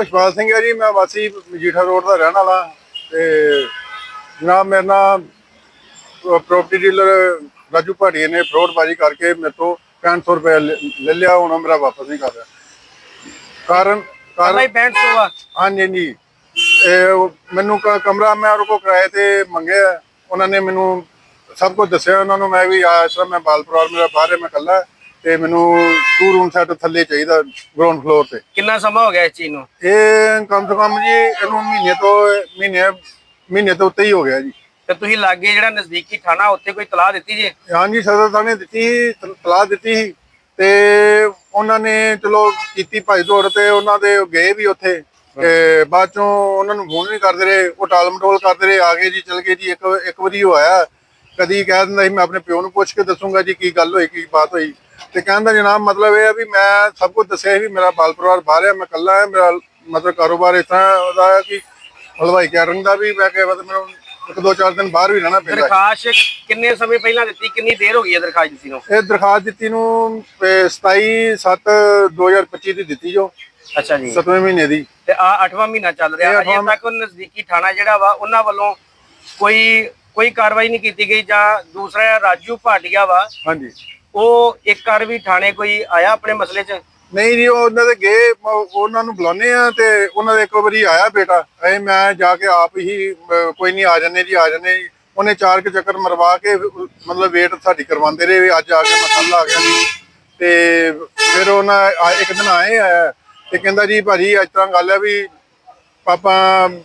ਰਸ਼ਪਾਲ ਸਿੰਘ ਹੈ ਜੀ ਮੈਂ ਵਾਸੀ ਮਜੀਠਾ ਰੋਡ ਦਾ ਰਹਿਣ ਵਾਲਾ। ਤੇ ਜਨਾਬ ਮੇਰੇ ਨਾਲ ਪ੍ਰਾਪਰਟੀ ਡੀਲਰ ਰਾਜੂ ਭਾਟੀਏ ਨੇ ਫਰੋਡਬਾਜ਼ੀ ਕਰਕੇ ਮੇਰੇ ਤੋਂ 6500 ਰੁਪਏ ਲੈ ਲਿਆ ਹੁਣ ਮੇਰਾ ਵਾਪਸ ਨਹੀਂ ਕਰ ਰਿਹਾ। ਕਾਰਨ ਕਾਰਨ ਭਾਈ 6500 ਆ। ਹਾਂਜੀ ਹਾਂਜੀ। ਇਹ ਉਹ ਮੈਨੂੰ ਕ- ਕਮਰਾ ਮੈਂ ਉਹਨਾਂ ਕੋਲ ਕਿਰਾਏ ਤੇ ਮੰਗਿਆ। ਉਹਨਾਂ ਨੇ ਮੈਨੂੰ ਸਭ ਕੁਝ ਦੱਸਿਆ। ਉਹਨਾਂ ਨੂੰ ਮੈਂ ਵੀ ਆ ਇਸ ਤਰ੍ਹਾਂ ਮੈਂ ਬਾਲ ਪਰਿਵਾਰ ਮੇਰਾ ਬਾਹਰ ਹੈ ਮੈਂ ਇਕੱਲਾ। ਤੇ ਮੈਨੂੰ ਟੂ ਰੂਮ ਸੈੱਟ ਥੱਲੇ ਚਾਹੀਦਾ ਗਰਾਊਂਡ ਫਲੋਰ ਤੇ। ਕਿੰਨਾ ਸਮਾਂ ਹੋ ਗਿਆ ਇਸ ਚੀਜ਼ ਨੂੰ? ਇਹ ਕਮ ਤੋਂ ਕਮ ਜੀ ਇਹਨੂੰ ਮਹੀਨੇ ਤੋਂ ਮਹੀਨੇ ਮਹੀਨੇ ਤੋਂ ਉੱਤੇ ਹੀ ਹੋ ਗਿਆ ਜੀ। ਤੇ ਤੁਸੀਂ ਲਾਗੇ ਜਿਹੜਾ ਨਜ਼ਦੀਕੀ ਥਾਣਾ ਉੱਥੇ ਕੋਈ ਤਲਾਹ ਦਿੱਤੀ ਜੇ? ਹਾਂਜੀ ਸਦਰ ਨੇ ਦਿੱਤੀ ਤਲਾਹ ਦਿੱਤੀ ਸੀ। ਤੇ ਉਹਨਾਂ ਨੇ ਚਲੋ ਕੀਤੀ ਭਾਈ ਦੌੜ ਤੇ ਉਹਨਾਂ ਦੇ ਗਏ ਵੀ ਉੱਥੇ। ਤੇ ਬਾਅਦ ਚੋਂ ਉਹਨਾਂ ਨੂੰ ਫੋਨ ਵੀ ਕਰਦੇ ਰਹੇ ਉਹ ਟਾਲ ਮਟੋਲ ਕਰਦੇ ਰਹੇ ਆ ਗਏ ਜੀ ਚਲ ਗਏ ਜੀ ਇੱਕ ਇੱਕ ਵਾਰੀ ਉਹ ਆਇਆ। ਕਦੀ ਕਹਿ ਦਿੰਦਾ ਸੀ ਮੈਂ ਆਪਣੇ ਪਿਓ ਨੂੰ ਪੁੱਛ ਕੇ ਦੱਸੂਗਾ ਜੀ ਕੀ ਗੱਲ ਹੋਈ ਕੀ ਬਾਤ ਹੋਈ। ਤੇ ਕਹਿੰਦਾ ਜਨਾਬ ਮਤਲਬ ਇਹ ਆ ਵੀ ਮੈਂ ਸਭ ਕੁਝ ਦੱਸਿਆ ਵੀ ਮੇਰਾ ਬਾਲ ਪਰਿਵਾਰ ਬਾਹਰ ਹੈ ਮੈਂ ਇਕੱਲਾ ਹਾਂ ਮੇਰਾ ਮਤਲਬ ਕਾਰੋਬਾਰ ਇਸ ਤਰ੍ਹਾਂ ਉਹਦਾ ਕਿ ਹਲਵਾਈ ਕਰਨ ਦਾ ਵੀ ਮੈਂ ਕਿਹਾ ਮਤਲਬ ਮੈਨੂੰ ਇੱਕ ਦੋ ਚਾਰ ਦਿਨ ਬਾਹਰ ਵੀ ਰਹਿਣਾ ਪੈਂਦਾ ਹੈ। ਦਰਖਾਸਤ ਕਿੰਨੇ ਸਮੇਂ ਪਹਿਲਾਂ ਦਿੱਤੀ ਕਿੰਨੀ ਦੇਰ ਹੋ ਗਈ ਹੈ ਦਰਖਾਸਤ ਦਿੱਤੀ ਨੂੰ? ਇਹ ਦਰਖਾਸਤ ਦਿੱਤੀ ਨੂੰ 27 7 2025 ਦੀ ਦਿੱਤੀ ਜੋ। ਅੱਛਾ ਜੀ। 7ਵੇਂ ਮਹੀਨੇ ਦੀ। ਤੇ ਆ 8ਵਾਂ ਮਹੀਨਾ ਚੱਲ ਰਿਹਾ। ਇਹ ਅਜੇ ਅੱਠਵਾਂ ਤੱਕ ਉਹ ਨਜ਼ਦੀਕੀ ਥਾਣਾ ਜਿਹੜਾ ਵਾ ਉਹਨਾਂ ਵੱਲੋਂ ਕੋਈ ਕੋਈ ਕਾਰਵਾਈ ਨਹੀਂ ਕੀਤੀ ਗਈ ਜਾਂ ਦੂਸਰਾ ਰਾਜੂ ਭਾਟੀਆ ਵਾ ਹਾਂਜੀ। ਉਹ ਇੱਕ ਵਾਰ ਵੀ ਥਾਣੇ ਕੋਈ ਆਇਆ ਆਪਣੇ ਮਸਲੇ 'ਚ? ਨਹੀਂ ਜੀ ਉਹ ਉਹਨਾਂ ਦੇ ਗਏ ਮ- ਉਹਨਾਂ ਨੂੰ ਬੁਲਾਉਂਦੇ ਆ ਤੇ ਉਹਨਾਂ ਦੇ ਇੱਕ ਵਾਰੀ ਆਇਆ ਬੇਟਾ। ਐ ਮੈਂ ਜਾ ਕੇ ਆਪ ਹੀ ਅਹ, ਕੋਈ ਨਹੀਂ ਆ ਜੰਨੇ ਜੀ ਆ ਜੰਨੇ ਉਹਨੇ ਚਾਰ ਕੁ ਚੱਕਰ ਮਰਵਾ ਕੇ ਮਤਲਬ ਵੇਟ ਸਾਡੀ ਕਰਵਾਉਂਦੇ ਰਹੇ ਵੀ ਅੱਜ ਆ ਕੇ ਮਸਾਲਾ ਆ ਗਿਆ ਜੀ। ਤੇ ਫਿਰ ਉਹਨਾਂ ਆ- ਇੱਕ ਦਿਨ ਆਏ ਆ ਤੇ ਕਹਿੰਦਾ ਜੀ ਭਾਜੀ ਇਸ ਤਰ੍ਹਾਂ ਗੱਲ ਹੈ ਵੀ ਪਾਪਾ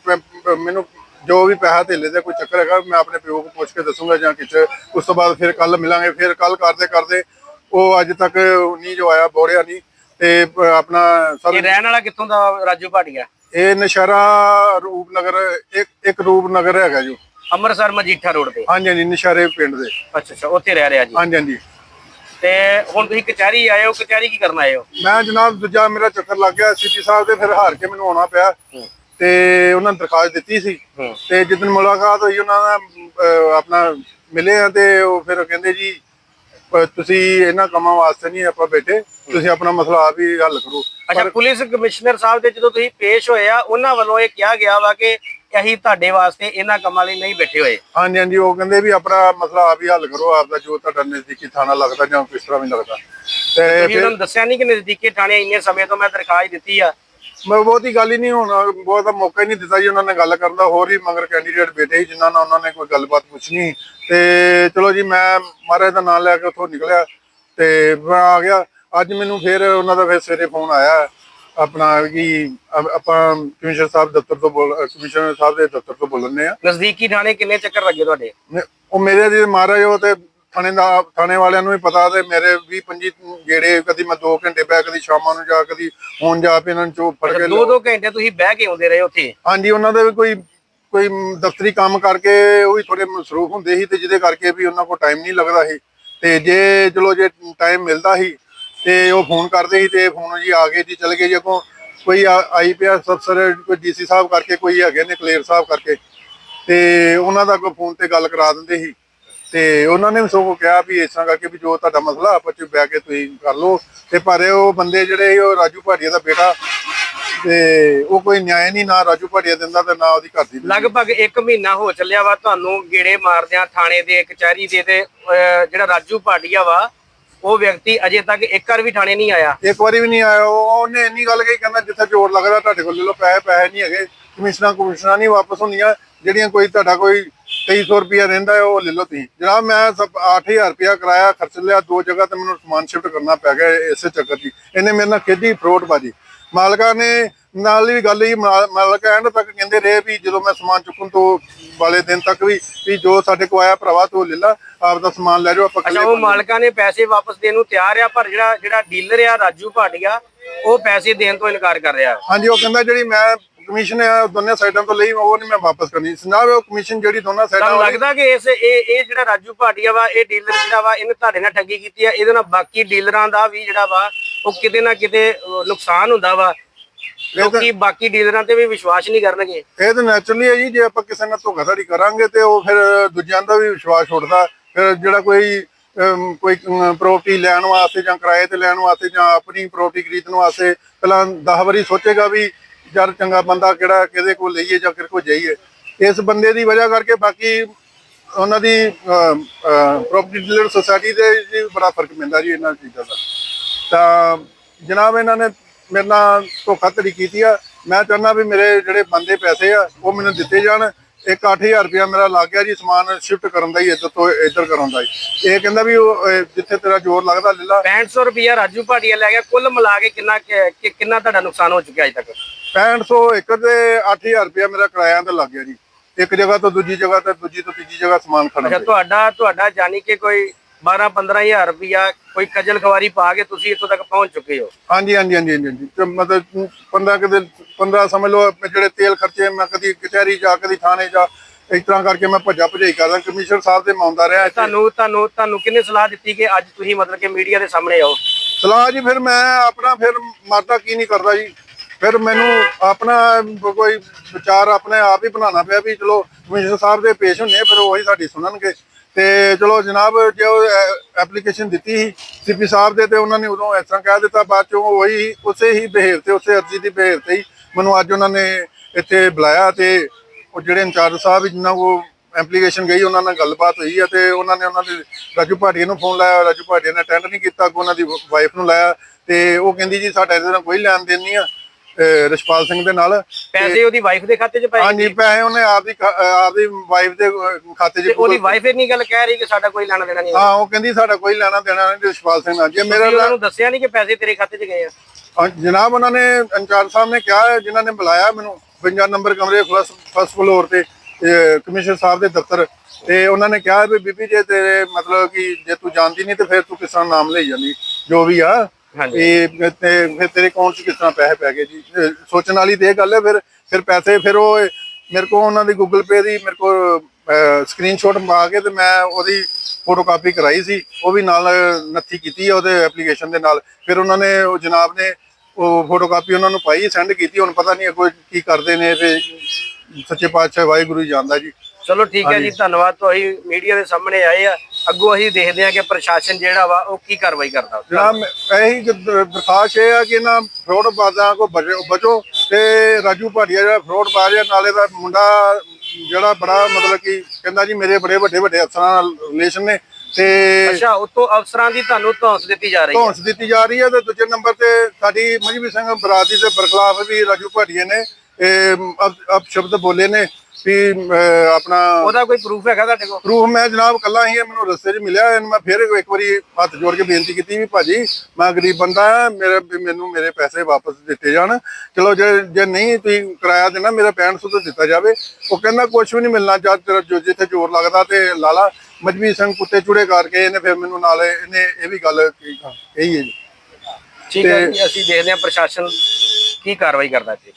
ਪ- ਪ- ਮੈਨੂੰ ਜੋ ਵੀ ਪੈਸਾ ਧੇਲੇ ਦਾ ਕੋਈ ਚੱਕਰ ਹੈਗਾ ਮੈਂ ਆਪਣੇ ਪਿਓ ਨੂੰ ਪੁੱਛ ਕੇ ਦੱਸੂਗਾ ਜਾਂ ਕਿਤੇ। ਉਸ ਤੋਂ ਬਾਅਦ ਫਿਰ ਕੱਲ ਮਿਲਾਂਗੇ ਫਿਰ ਕੱਲ ਕਰਦੇ ਕਰਦੇ। ਉਹ ਅੱਜ ਤੱਕ ਨਹੀਂ ਜੋ ਆਇਆ ਬੋੜਿਆ ਨਹੀਂ। ਤੇ ਆਪਣਾ ਸਭ ਇਹ ਰਹਿਣ ਵਾਲਾ ਕਿੱਥੋਂ ਦਾ ਰਾਜੂ ਭਾਟੀਆ? ਇਹ ਨਸ਼ਹਿਰਾ ਰੂਪਨਗਰ ਇੱਕ ਇੱਕ ਰੂਪਨਗਰ ਹੈਗਾ ਜੀ। ਅੰਮ੍ਰਿਤਸਰ ਮਜੀਠਾ ਰੋਡ ਤੇ? ਹਾਂਜੀ ਹਾਂਜੀ ਨਸ਼ਹਿਰੇ ਪਿੰਡ ਦੇ। ਅੱਛਾ ਅੱਛਾ ਉੱਥੇ ਰਹਿ ਰਿਹਾ ਜੀ। ਹਾਂਜੀ ਹਾਂਜੀ। ਤੇ ਹੁਣ ਤੁਸੀਂ ਕਚਹਿਰੀ ਆਏ ਹੋ ਕਚਹਿਰੀ ਕੀ ਕਰਨ ਆਏ ਹੋ? ਮੈਂ ਜਨਾਬ ਦੂਜਾ ਮੇਰਾ ਚੱਕਰ ਲੱਗ ਗਿਆ ਸੀਪੀ ਸਾਹਿਬ ਦੇ ਫਿਰ ਹਾਰ ਕੇ ਮੈਨੂੰ ਆਉਣਾ ਪਿਆ। ਤੇ ਉਹਨਾਂ ਨੇ ਦਰਖਾਸਤ ਦਿੱਤੀ ਸੀ। ਤੇ ਜਿੱਦਨ ਮੁਲਾਕਾਤ ਹੋਈ ਉਹਨਾਂ ਦਾ ਆਪਣਾ ਮਿਲੇ ਆ ਤੇ ਉਹ ਫਿਰ ਕਹਿੰਦੇ ਜੀ ਤੁਸੀਂ ਇਹਨਾਂ ਕੰਮਾਂ ਵਾਸਤੇ ਨਹੀਂ ਆਪਾਂ ਬੈਠੇ। ਤੁਸੀਂ ਆਪਣਾ ਮਸਲਾ ਆਪ ਹੀ ਹੱਲ ਕਰੋ। ਅੱਛਾ ਪੁਲਿਸ ਕਮਿਸ਼ਨਰ ਸਾਹਿਬ ਦੇ ਜਦੋਂ ਤੁਸੀਂ ਪੇਸ਼ ਹੋਏ ਆ ਉਹਨਾਂ ਵੱਲੋਂ ਇਹ ਕਿਹਾ ਗਿਆ ਵਾ ਕਿ ਅਸੀਂ ਤੁਹਾਡੇ ਵਾਸਤੇ ਇਹਨਾਂ ਕੰਮਾਂ ਲਈ ਨਹੀਂ ਬੈਠੇ ਹੋਏ। ਹਾਂਜੀ ਹਾਂਜੀ ਉਹ ਕਹਿੰਦੇ ਵੀ ਆਪਣਾ ਮਸਲਾ ਆਪ ਹੀ ਹੱਲ ਕਰੋ। ਆਪ ਦਾ ਜੋ ਤੁਹਾਡਾ ਨਜ਼ਦੀਕੀ ਥਾਣਾ ਲੱਗਦਾ ਜਾਂ ਕਿਸ ਤਰ੍ਹਾਂ ਵੀ ਲੱਗਦਾ। ਤੇ ਫਿਰ ਉਹਨਾਂ ਦੱਸਿਆ ਨਹੀਂ ਕਿ ਨਜ਼ਦੀਕੀ ਥਾਣੇ ਇੰਨੇ ਸਮੇਂ ਤੋਂ ਮੈਂ ਦਰਖਾਸਤ ਦਿੱਤੀ ਆ। ਮੈਂ ਬਹੁਤੀ ਗੱਲ ਹੀ ਨਹੀਂ ਹੋਣਾ ਬਹੁਤਾ ਮੌਕਾ ਹੀ ਨਹੀਂ ਦਿੱਤਾ ਜੀ ਉਹਨਾਂ ਨੇ ਗੱਲ ਕਰਨ ਦਾ ਹੋਰ ਹੀ ਮਗਰ ਕੈਂਡੀਡੇਟ ਬੈਠੇ ਸੀ ਜਿਨ੍ਹਾਂ ਨਾਲ ਉਹਨਾਂ ਨੇ ਕੋਈ ਗੱਲਬਾਤ ਪੁੱਛਣੀ। ਤੇ ਚਲੋ ਜੀ ਮੈਂ ਮਹਾਰਾਜ ਦਾ ਨਾਮ ਲੈ ਕੇ ਉੱਥੋਂ ਨਿਕਲਿਆ ਤੇ ਮੈਂ ਆ ਗਿਆ। ਅੱਜ ਮੈਨੂੰ ਫਿਰ ਉਹਨਾਂ ਦਾ ਫਿਰ ਸਵੇਰੇ ਫੋਨ ਆਇਆ। ਆਪਣਾ ਕਿ ਆਪਾਂ ਕਮਿਸ਼ਨਰ ਸਾਹਿਬ ਦਫ਼ਤਰ ਤੋਂ ਬੋਲ ਕਮਿਸ਼ਨਰ ਸਾਹਿਬ ਦੇ ਦਫ਼ਤਰ ਤੋਂ ਬੋਲਣੇ ਆ। ਨਜ਼ਦੀਕੀ ਥਾਣੇ ਕਿੰਨੇ ਚੱਕਰ ਲੱਗੇ ਤੁਹਾਡੇ? ਉਹ ਮੇਰੇ ਜੀ ਮਹਾਰਾਜ ਉਹ ਤੇ ਥਾਣੇ ਦਾ ਥਾਣੇ ਵਾਲਿਆਂ ਨੂੰ ਵੀ ਪਤਾ ਤੇ ਮੇਰੇ 20 25 ਜਿਹੜੇ ਕਦੀ ਮੈਂ 2 ਘੰਟੇ ਬੈ ਕਦੀ ਸ਼ਾਮਾਂ ਨੂੰ ਜਾ ਕਦੀ ਹੁਣ ਜਾ ਕੇ ਇਹਨਾਂ ਨੂੰ ਫੜ ਕੇ ਦੋ ਦੋ ਘੰਟੇ ਤੁਸੀਂ ਬਹਿ ਕੇ ਆਉਂਦੇ ਰਹੇ ਉੱਥੇ? ਹਾਂਜੀ ਉਹਨਾਂ ਦੇ ਵੀ ਕੋਈ ਕੋਈ ਦਫ਼ਤਰੀ ਕੰਮ ਕਰਕੇ ਉਹ ਵੀ ਥੋੜੇ ਮਸਰੂਫ ਹੁੰਦੇ ਸੀ ਤੇ ਜਿਹਦੇ ਕਰਕੇ ਵੀ ਉਹਨਾਂ ਕੋਲ ਟਾਈਮ ਨਹੀਂ ਲੱਗਦਾ ਸੀ। ਤੇ ਜੇ ਚਲੋ ਜੇ ਟਾਈਮ ਮਿਲਦਾ ਸੀ ਤੇ ਉਹ ਫੋਨ ਕਰਦੇ ਸੀ ਤੇ ਫੋਨ ਜੀ ਆ ਗਏ ਜੀ ਚਲੇ ਗਏ ਜੀ ਅੱਗੋਂ। ਕੋਈ ਆਈਪੀਐਸ ਅਫਸਰ ਕੋਈ ਡੀਸੀ ਸਾਹਿਬ ਕਰਕੇ ਕੋਈ ਹੈਗੇ ਨੇ ਕਲੇਰ ਸਾਹਿਬ ਕਰਕੇ। ਤੇ ਉਹਨਾਂ ਦਾ ਕੋਈ ਫੋਨ ਤੇ ਗੱਲ ਕਰਾ ਦਿੰਦੇ ਸੀ। ਤੇ ਉਹਨਾਂ ਨੇ ਵੀ ਸਗੋਂ ਕਿਹਾ ਵੀ ਇਸ ਤਰ੍ਹਾਂ ਕਰਕੇ ਵੀ ਜੋ ਤੁਹਾਡਾ ਮਸਲਾ ਆਪਸ ਚ ਬਹਿ ਕੇ ਤੁਸੀਂ ਕਰ ਲਓ ਤੇ ਪਰ ਉਹ ਬੰਦੇ ਜਿਹੜੇ ਉਹ ਰਾਜੂ ਭਾਟੀਆ ਦਾ ਬੇਟਾ ਤੇ ਉਹ ਕੋਈ ਨਿਆਂ ਨਹੀਂ ਨਾ ਰਾਜੂ ਭਾਟੀਆ ਦਿੰਦਾ ਤੇ ਨਾ ਉਹਦੀ ਘਰ ਦੀ ਦਿੰਦੀ। ਲਗਭਗ 1 ਮਹੀਨਾ ਹੋ ਚੱਲਿਆ ਵਾ ਤੁਹਾਨੂੰ ਗੇੜੇ ਮਾਰਦਿਆਂ ਥਾਣੇ ਦੇ ਕਚਹਿਰੀ ਦੇ ਤੇ ਅਹ, ਜਿਹੜਾ ਰਾਜੂ ਭਾਟੀਆ ਵਾ ਉਹ ਵਿਅਕਤੀ ਅਜੇ ਤੱਕ ਇੱਕ ਵਾਰ ਵੀ ਥਾਣੇ ਨਹੀਂ ਆਇਆ ਇੱਕ ਵਾਰੀ ਵੀ ਨਹੀਂ ਆਇਆ ਉਹ ਉਹਨੇ ਇੰਨੀ ਗੱਲ ਕਹੀ ਕਹਿੰਦਾ ਜਿੱਥੇ ਜ਼ੋਰ ਲੱਗਦਾ ਤੁਹਾਡੇ ਕੋਲ ਲੈ ਲਓ ਪੈਸੇ ਪੈਸੇ ਨਹੀਂ ਹੈਗੇ ਕਮਿਸ਼ਨਾਂ ਕਮਿਸ਼ਨਾਂ ਨਹੀਂ ਵਾਪਸ ਹੁੰਦੀਆਂ ਜਿਹੜੀਆਂ ਕੋਈ ਤੁਹਾਡਾ ਕੋਈ 2300 ਰੁਪਇਆ ਰਹਿੰਦਾ ਹੈ ਉਹ ਲੈ ਲਓ ਤੁਸੀਂ। ਜਨਾਬ ਮੈਂ ਸਭ 8000 ਰੁਪਇਆ ਕਿਰਾਇਆ ਖਰਚ ਲਿਆ ਦੋ ਜਗ੍ਹਾ ਤੇ ਮੈਨੂੰ ਸਮਾਨ ਸ਼ਿਫਟ ਕਰਨਾ ਪੈ ਗਿਆ ਇਸੇ ਚੱਕਰ ਹੀ। ਇਹਨੇ ਮੇਰੇ ਨਾਲ ਖੇਡੀ ਫਰੋਡ ਬਾਜੀ। ਮਾਲਕਾਂ ਨੇ ਨਾਲ ਵੀ ਗੱਲ ਹੀ ਮਾਲ- ਮਾਲਕ ਐਂਡ ਤੱਕ ਕਹਿੰਦੇ ਰਹੇ ਵੀ ਜਦੋਂ ਮੈਂ ਸਮਾਨ ਚੁੱਕਣ ਤੋਂ ਵਾਲੇ ਦਿਨ ਤੱਕ ਵੀ ਵੀ ਜੋ ਸਾਡੇ ਕੋਲ ਆਇਆ ਭਰਾਵਾ ਤੂੰ ਲੈ ਲਾ ਆਪ ਦਾ ਸਮਾਨ ਲੈ ਜਾਓ ਆਪਾਂ ਅੱਛਾ ਉਹ ਮਾਲਕਾਂ ਨੇ ਪੈਸੇ ਵਾਪਸ ਦੇਣ ਨੂੰ ਤਿਆਰ ਆ ਪਰ ਜਿਹੜਾ ਜਿਹੜਾ ਡੀਲਰ ਆ ਰਾਜੂ ਭਾਟੀਆ ਉਹ ਪੈਸੇ ਦੇਣ ਤੋਂ ਇਨਕਾਰ ਕਰ ਰਿਹਾ। ਹਾਂਜੀ ਉਹ ਕਹਿੰਦਾ ਜਿਹੜੀ ਮੈਂ ਕਮਿਸ਼ਨ ਹੈ ਦੋਨੇ ਸਾਈਡਾਂ ਤੋਂ ਲਈ ਉਹ ਨਹੀਂ ਮੈਂ ਵਾਪਸ ਕਰਨੀ। ਜਨਾਬ ਉਹ ਕਮਿਸ਼ਨ ਜਿਹੜੀ ਦੋਨਾਂ ਸਾਈਡਾਂ ਤੁਹਾਨੂੰ ਵਾਲੀ- ਲੱਗਦਾ ਕਿ ਇਸ ਇਹ ਇਹ ਜਿਹੜਾ ਰਾਜੂ ਭਾਟੀਆ ਵਾ ਇਹ ਡੀਲਰ ਜਿਹੜਾ ਵਾ ਇਹਨੇ ਤੁਹਾਡੇ ਨਾਲ ਠੱਗੀ ਕੀਤੀ ਆ? ਇਹਦੇ ਨਾਲ ਬਾਕੀ ਡੀਲਰਾਂ ਦਾ ਵੀ ਜਿਹੜਾ ਵਾ ਉਹ ਕਿਤੇ ਨਾ ਕਿਤੇ ਅਹ, ਨੁਕਸਾਨ ਹੁੰਦਾ ਵਾ। ਲੋਕੀ ਬਾਕੀ ਡੀਲਰਾਂ ਤੇ ਵੀ ਵਿਸ਼ਵਾਸ ਨਹੀਂ ਕਰਨਗੇ। ਇਹ ਤਾਂ ਨੈਚੁਰਲੀ ਹੈ ਜੀ ਜੇ ਆਪਾਂ ਕਿਸੇ ਨਾਲ ਧੋਖਾਧੜੀ ਕਰਾਂਗੇ ਤੇ ਉਹ ਫਿਰ ਦੂਜਿਆਂ ਦਾ ਵੀ ਵਿਸ਼ਵਾਸ ਉੱਠਦਾ। ਫਿਰ ਜਿਹੜਾ ਕੋਈ ਅਮ, ਕੋਈ ਪ੍ਰਾਪਰਟੀ ਲੈਣ ਵਾਸਤੇ ਜਾਂ ਕਿਰਾਏ ਤੇ ਲੈਣ ਵਾਸਤੇ ਜਾਂ ਆਪਣੀ ਪ੍ਰਾਪਰਟੀ ਖਰੀਦਣ ਵਾਸਤੇ ਪਹਿਲਾਂ 10 ਵਾਰੀ ਸੋਚੇਗਾ ਵੀ ਯਾਰ ਚੰਗਾ ਬੰਦਾ ਕਿਹੜਾ ਕਿਹਦੇ ਕੋਲ ਲਈਏ ਜਾਂ ਕਿਹਦੇ ਕੋਲ ਜਾਈਏ। ਇਸ ਬੰਦੇ ਦੀ ਵਜ੍ਹਾ ਕਰਕੇ ਬਾਕੀ ਉਹਨਾਂ ਦੀ ਪ੍ਰਾਪਰਟੀ ਡੀਲਰ ਸੁਸਾਇਟੀ ਦੇ ਜੀ ਬੜਾ ਫ਼ਰਕ ਪੈਂਦਾ ਜੀ ਇਹਨਾਂ ਚੀਜ਼ਾਂ ਦਾ। ਤਾਂ ਜਨਾਬ ਇਹਨਾਂ ਨੇ ਮੇਰੇ ਨਾਲ ਧੋਖਾਧੜੀ ਕੀਤੀ ਆ। ਮੈਂ ਚਾਹੁੰਦਾ ਵੀ ਮੇਰੇ ਜਿਹੜੇ ਬੰਦੇ ਪੈਸੇ ਆ, ਉਹ ਮੈਨੂੰ ਦਿੱਤੇ ਜਾਣ। ਇੱਕ 8000 ਰੁਪਇਆ ਮੇਰਾ ਲੱਗ ਗਿਆ ਜੀ ਸਮਾਨ ਸ਼ਿਫਟ ਕਰਨ ਦਾ ਹੀ ਇੱਧਰ ਤੋਂ ਇੱਧਰ ਕਰਨ ਦਾ ਹੀ। ਇਹ ਕਹਿੰਦਾ ਵੀ ਉਹ ਜਿੱਥੇ ਤੇਰਾ ਜ਼ੋਰ ਲੱਗਦਾ ਲੈ ਲਾ। 6500 ਰੁਪਇਆ ਰਾਜੂ ਭਾਟੀਆ ਲੈ ਗਿਆ ਕੁੱਲ ਮਿਲਾ ਕੇ ਕਿੰਨਾ ਕਿ- ਕਿ- ਕਿੰਨਾ ਤੁਹਾਡਾ ਨੁਕਸਾਨ ਹੋ ਚੁੱਕਿਆ ਅਜੇ ਤੱਕ? 6500 ਏਕੜ ਤੇ 8000 ਰੁਪਇਆ ਮੇਰਾ ਕਿਰਾਇਆ ਤੇ ਲੱਗ ਗਿਆ ਜੀ। ਇੱਕ ਜਗ੍ਹਾ ਤੋਂ ਦੂਜੀ ਜਗ੍ਹਾ ਤੇ ਦੂਜੀ ਤੋਂ ਤੀਜੀ ਜਗ੍ਹਾ ਸਮਾਨ ਖੜਨ ਅੱਛਾ ਤੁਹਾਡਾ ਤੁਹਾਡਾ ਜਾਨੀ ਕਿ ਕੋਈ 12 15000 ਰੁਪਇਆ ਕੋਈ ਕਜਲ ਖਵਾਰੀ ਪਾ ਕੇ ਤੁਸੀਂ ਇੱਥੋਂ ਤੱਕ ਪਹੁੰਚ ਚੁੱਕੇ ਹੋ? ਹਾਂਜੀ ਹਾਂਜੀ ਹਾਂਜੀ ਹਾਂਜੀ ਤੇ ਮਤਲਬ 15 ਕਦੇ 15 ਸਮਝ ਲਓ ਜਿਹੜੇ ਤੇਲ ਖਰਚੇ ਮੈਂ ਕਦੀ ਕਚਹਿਰੀ ਜਾ ਕਦੀ ਥਾਣੇ ਜਾ ਇਸ ਤਰ੍ਹਾਂ ਕਰਕੇ ਮੈਂ ਭੱਜਾ ਭਜਾਈ ਕਰਦਾ। ਕਮਿਸ਼ਨਰ ਸਾਹਿਬ ਤੇ ਮਾਉਂਦਾ ਰਿਹਾ ਇੱਥੇ। ਤੁਹਾਨੂੰ ਤੁਹਾਨੂੰ ਤੁਹਾਨੂੰ ਕਿੰਨੇ ਸਲਾਹ ਦਿੱਤੀ ਕਿ ਅੱਜ ਤੁਸੀਂ ਮਤਲਬ ਕਿ ਮੀਡੀਆ ਦੇ ਸਾਹਮਣੇ ਆਓ? ਸਲਾਹ ਜੀ ਫਿਰ ਮੈਂ ਆਪਣਾ ਫਿਰ ਮਾਤਾ ਕੀ ਨਹੀਂ ਕਰਦਾ ਜੀ। ਫਿਰ ਮੈਨੂੰ ਆਪਣਾ ਕੋਈ ਵਿਚਾਰ ਆਪਣੇ ਆਪ ਹੀ ਬਣਾਉਣਾ ਪਿਆ ਵੀ ਚਲੋ ਕਮਿਸ਼ਨਰ ਸਾਹਿਬ ਦੇ ਪੇਸ਼ ਹੁੰਨੇ ਫਿਰ ਉਹੀ ਸਾਡੀ ਸੁਣਨਗੇ। ਤੇ ਚਲੋ ਜਨਾਬ, ਜੇ ਉਹ ਐਪਲੀਕੇਸ਼ਨ ਦਿੱਤੀ ਸੀ ਸੀਪੀ ਸਾਹਿਬ ਦੇ ਤੇ ਉਹਨਾਂ ਨੇ ਉਦੋਂ ਇਸ ਤਰ੍ਹਾਂ ਕਹਿ ਦਿੱਤਾ, ਬਾਅਦ ਚੋਂ ਉਹੀ ਉਸੇ ਹੀ ਬਿਹੇਵ ਤੇ, ਉਸੇ ਅਰਜ਼ੀ ਦੀ ਬਿਹੇਵ ਤੇ ਹੀ ਮੈਨੂੰ ਅੱਜ ਉਹਨਾਂ ਨੇ ਇੱਥੇ ਬੁਲਾਇਆ ਤੇ ਉਹ ਜਿਹੜੇ ਇੰਚਾਰਜ ਸਾਹਿਬ ਜਿਨ੍ਹਾਂ ਕੋ ਐਪਲੀਕੇਸ਼ਨ ਗਈ, ਉਹਨਾਂ ਨਾਲ ਗੱਲਬਾਤ ਹੋਈ ਹੈ ਤੇ ਉਹਨਾਂ ਨੇ ਉਹਨਾਂ ਦੇ ਰਾਜੂ ਭਾਟੀਆ ਨੂੰ ਫੋਨ ਲਾਇਆ, ਰਾਜੂ ਭਾਟੀਆ ਨੇ ਅਟੈਂਡ ਨਹੀਂ ਕੀਤਾ, ਅੱਗੋਂ ਉਹਨਾਂ ਦੀ ਵਾਈਫ ਨੂੰ ਲਾਇਆ ਤੇ ਉਹ ਕਹਿੰਦੀ ਜੀ, ਸਾਡਾ ਇਹਦੇ ਨਾਲ ਕੋਈ ਲੈਣ ਦੇਣ ਨਹੀਂ ਆ। ਰਿਸ਼ਪਾਲ ਸਿੰਘ ਦੇ ਨਾਲ। ਪੈਸੇ ਉਹਦੀ ਵਾਈਫ ਦੇ ਖਾਤੇ 'ਚ ਪਏ ਹਾਂਜੀ ਪੈਸੇ ਉਹਨੇ ਆਪਦੀ ਆਪਦੀ ਵਾਈਫ ਦੇ ਖਾਤੇ 'ਚ ਤੇ ਉਹਦੀ ਵਾਈਫ ਇਹ ਨਹੀਂ ਗੱਲ ਕਹਿ ਰਹੀ ਕਿ ਸਾਡਾ ਕੋਈ ਲੈਣਾ ਦੇਣਾ ਨਹੀਂ ਹਾਂ ਉਹ ਕਹਿੰਦੀ ਸਾਡਾ ਕੋਈ ਲੈਣਾ ਦੇਣਾ ਨਹੀਂ ਰਿਸ਼ਪਾਲ ਸਿੰਘ ਨਾਲ। ਜੇ ਮੇਰਾ ਉਹਨਾਂ ਨੂੰ ਦੱਸਿਆ ਨਹੀਂ ਕਿ ਪੈਸੇ ਤੇਰੇ ਖਾਤੇ 'ਚ ਗਏ ਆ? ਜਨਾਬ ਉਹਨਾਂ ਨੇ ਇੰਚਾਰਜ ਸਾਹਿਬ ਨੇ ਕਿਹਾ ਜਿਨ੍ਹਾਂ ਨੇ ਬੁਲਾਇਆ ਮੈਨੂੰ 52 ਨੰਬਰ ਕਮਰੇ ਫਸਟ ਫਲੋਰ ਤੇ ਕਮਿਸ਼ਨਰ ਸਾਹਿਬ ਦੇ ਦਫ਼ਤਰ। ਤੇ ਉਹਨਾਂ ਨੇ ਕਿਹਾ ਵੀ ਬੀਬੀ ਜੇ ਤੇਰੇ ਮਤਲਬ ਕਿ ਜੇ ਤੂੰ ਜਾਣਦੀ ਨਹੀਂ ਤੇ ਫਿਰ ਤੂੰ ਕਿਸ ਤਰ੍ਹਾਂ ਨਾਮ ਲਈ ਜਾਂਦੀ ਜੋ ਵੀ ਆ। ਹਾਂਜੀ। ਇਹ ਤੇ ਫਿਰ ਤੇਰੇ ਅਕਾਊਂਟ 'ਚ ਕਿਸ ਤਰ੍ਹਾਂ ਪੈਸੇ ਪੈ ਗਏ ਜੀ? ਸੋਚਣ ਵਾਲੀ ਤੇ ਇਹ ਗੱਲ ਹੈ ਫਿਰ ਫਿਰ ਪੈਸੇ ਫਿਰ ਉਹ ਮੇਰੇ ਕੋਲ ਉਹਨਾਂ ਦੀ ਗੂਗਲ ਪੇ ਦੀ ਮੇਰੇ ਕੋਲ ਸਕਰੀਨਸ਼ਾਟ ਪਾ ਕੇ ਤੇ ਮੈਂ ਉਹਦੀ ਫੋਟੋਕਾਪੀ ਕਰਾਈ ਸੀ। ਉਹ ਵੀ ਨਾਲ ਨੱਥੀ ਕੀਤੀ ਹੈ ਉਹਦੇ ਐਪਲੀਕੇਸ਼ਨ ਦੇ ਨਾਲ। ਫਿਰ ਉਹਨਾਂ ਨੇ ਉਹ ਜਨਾਬ ਨੇ ਉਹ ਫੋਟੋਕਾਪੀ ਉਹਨਾਂ ਨੂੰ ਪਾਈ ਸੈਂਡ ਕੀਤੀ। ਹੁਣ ਪਤਾ ਨਹੀਂ ਅੱਗੋਂ ਕੀ ਕਰਦੇ ਨੇ ਤੇ ਸੱਚੇ ਪਾਤਸ਼ਾਹ ਵਾਹਿਗੁਰੂ ਹੀ ਜਾਣਦਾ ਜੀ। ਚਲੋ ਠੀਕ ਹੈ ਜੀ ਧੰਨਵਾਦ। ਤੁਸੀਂ ਮੀਡੀਆ ਦੇ ਸਾਹਮਣੇ ਆਏ ਆ। ਅੱਗੋਂ ਅਸੀਂ ਦੇਖਦੇ ਹਾਂ ਕਿ ਪ੍ਰਸ਼ਾਸਨ ਜਿਹੜਾ ਵਾ ਉਹ ਕੀ ਕਾਰਵਾਈ ਕਰਦਾ। ਜਨਾਬ ਇਹੀ ਦਰਖਾਸਤ ਇਹ ਆ ਕਿ ਇਹਨਾਂ ਫਰੋਡ ਬਾਜ਼ਾਂ ਕੋ ਬਚੋ ਤੇ ਰਾਜੂ ਭਾਟੀਆ ਜਿਹੜਾ ਫਰੋਡ ਬਾਜ਼ ਨਾਲੇ ਦਾ ਮੁੰਡਾ ਜਿਹੜਾ ਬੜਾ ਮਤਲਬ ਕਿ ਕਹਿੰਦਾ ਜੀ ਮੇਰੇ ਬੜੇ ਵੱਡੇ ਵੱਡੇ ਅਫਸਰਾਂ ਨਾਲ ਰਿਲੇਸ਼ਨ ਨੇ ਤੇ ਅੱਛਾ ਉਤੋਂ ਅਫਸਰਾਂ ਦੀ ਤੁਹਾਨੂੰ ਧੌਂਸ ਦਿੱਤੀ ਜਾ ਰਹੀ ਹੈ? ਧੌਂਸ ਦਿੱਤੀ ਜਾ ਰਹੀ ਹੈ ਤੇ ਦੂਜੇ ਨੰਬਰ ਤੇ ਸਾਡੀ ਮਜਬੀ ਸਿੰਘ ਬਰਾਦਰੀ ਦੇ ਬਰਖਲਾਫ ਵੀ ਰਾਜੂ ਭਾਟੀਆ ਨੇ ਇਹ ਅਪ- ਅਪਸ਼ਬਦ ਬੋਲੇ ਨੇ ਵੀ ਆਪਣਾ ਉਹਦਾ ਕੋਈ ਪ੍ਰੂਫ ਹੈਗਾ ਤੁਹਾਡੇ ਕੋਲ? ਪ੍ਰੂਫ ਮੈਂ ਜਨਾਬ ਕੱਲਾ ਹੀ ਮੈਨੂੰ ਰਸਤੇ 'ਚ ਮਿਲਿਆ ਮੈਂ ਫਿਰ ਇੱਕ ਵਾਰੀ ਹੱਥ ਜੋੜ ਕੇ ਬੇਨਤੀ ਕੀਤੀ ਵੀ ਭਾਜੀ ਮੈਂ ਗਰੀਬ ਬੰਦਾ ਹਾਂ ਮੇਰੇ ਮੈਨੂੰ ਮੇਰੇ ਪੈਸੇ ਵਾਪਸ ਦਿੱਤੇ ਜਾਣ। ਚਲੋ ਜੇ ਜੇ ਨਹੀਂ ਤੁਸੀਂ ਕਿਰਾਇਆ ਦੇਣਾ ਮੇਰਾ 6500 ਤੋਂ ਦਿੱਤਾ ਜਾਵੇ। ਉਹ ਕਹਿੰਦਾ ਕੁਝ ਵੀ ਨਹੀਂ ਮਿਲਣਾ ਜਦ ਤੇਰਾ ਜੋ ਜਿੱਥੇ ਜ਼ੋਰ ਲੱਗਦਾ ਤੇ ਲਾਲਾ ਮਜਬੀ ਸਿੰਘ ਕੁੱਤੇ ਚੂੜੇ ਕਰਕੇ ਇਹਨੇ ਫਿਰ ਮੈਨੂੰ ਨਾਲ ਇਹਨੇ ਇਹ ਵੀ ਗੱਲ ਕਹੀ ਹੈ ਜੀ। ਠੀਕ ਹੈ ਅਸੀਂ ਦੇਖਦੇ ਹਾਂ ਪ੍ਰਸ਼ਾਸਨ ਕੀ ਕਾਰਵਾਈ ਕਰਦਾ ਜੀ।